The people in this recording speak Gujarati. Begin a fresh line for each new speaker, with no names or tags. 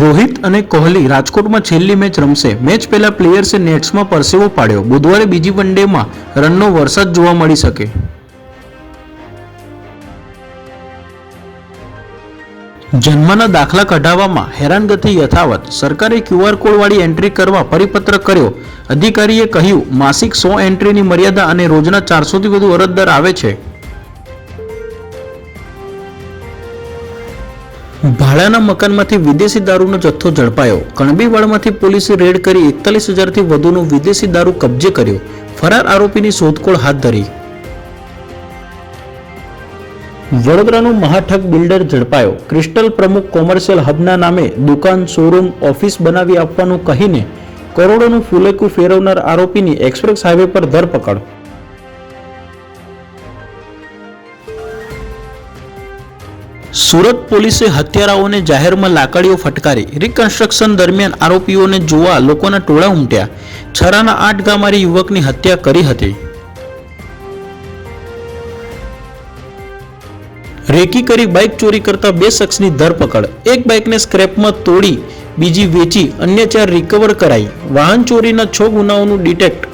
રોહિત અને કોહલી રાજકોટમાં છેલ્લી મેચ રમશે. મેચ પહેલા પ્લેયર્સે નેટ્સમાં પરસેવો પાડ્યો. બુધવારે બીજી વનડેમાં રનનો વરસાદ જોવા મળી શકે. જન્મના દાખલા કઢાવવામાં હેરાનગતિ યથાવત. સરકારે ક્યુઆર કોડવાળી એન્ટ્રી કરવા પરિપત્ર કર્યો. અધિકારીએ કહ્યું, માસિક સો એન્ટ્રીની મર્યાદા અને રોજના ચારસોથી વધુ અરજદાર આવે છે. ભાડાના મકાનમાંથી વિદેશી દારૂનો જથ્થો ઝડપાયો. કણબીવાડમાંથી પોલીસે રેડ કરી એકતાલીસ હજારથી વધુનો વિદેશી દારૂ કબજે કર્યો. ફરાર આરોપીની શોધખોળ હાથ ધરી. વડોદરાનું મહાઠગ બિલ્ડર ઝડપાયો. ક્રિસ્ટલ પ્રમુખ કોમર્શિયલ હબના નામે દુકાન, શોરૂમ, ઓફિસ બનાવી આપવાનું કહીને કરોડોનું ફુલેકું ફેરવનાર આરોપીની એક્સપ્રેસ હાઈવે પર ધરપકડ. સુરત પોલીસે હત્યારાઓને જાહેરમાં લાકડીઓ ફટકારી રિકન્સ્ટ્રક્શન દરમિયાન આરોપીઓને જોવા લોકોના ટોળા ઉમટ્યા. છરાના આઠ ગામારી યુવકની હત્યા કરી હતી. રેકી કરી બાઇક ચોરી કરતા બે શખ્સની ધરપકડ. એક બાઇકને સ્ક્રેપમાં તોડી, બીજી વેચી, અન્ય ચાર રિકવર કરાઈ. વાહન ચોરીના છ ગુનાઓનું ડિટેક્ટ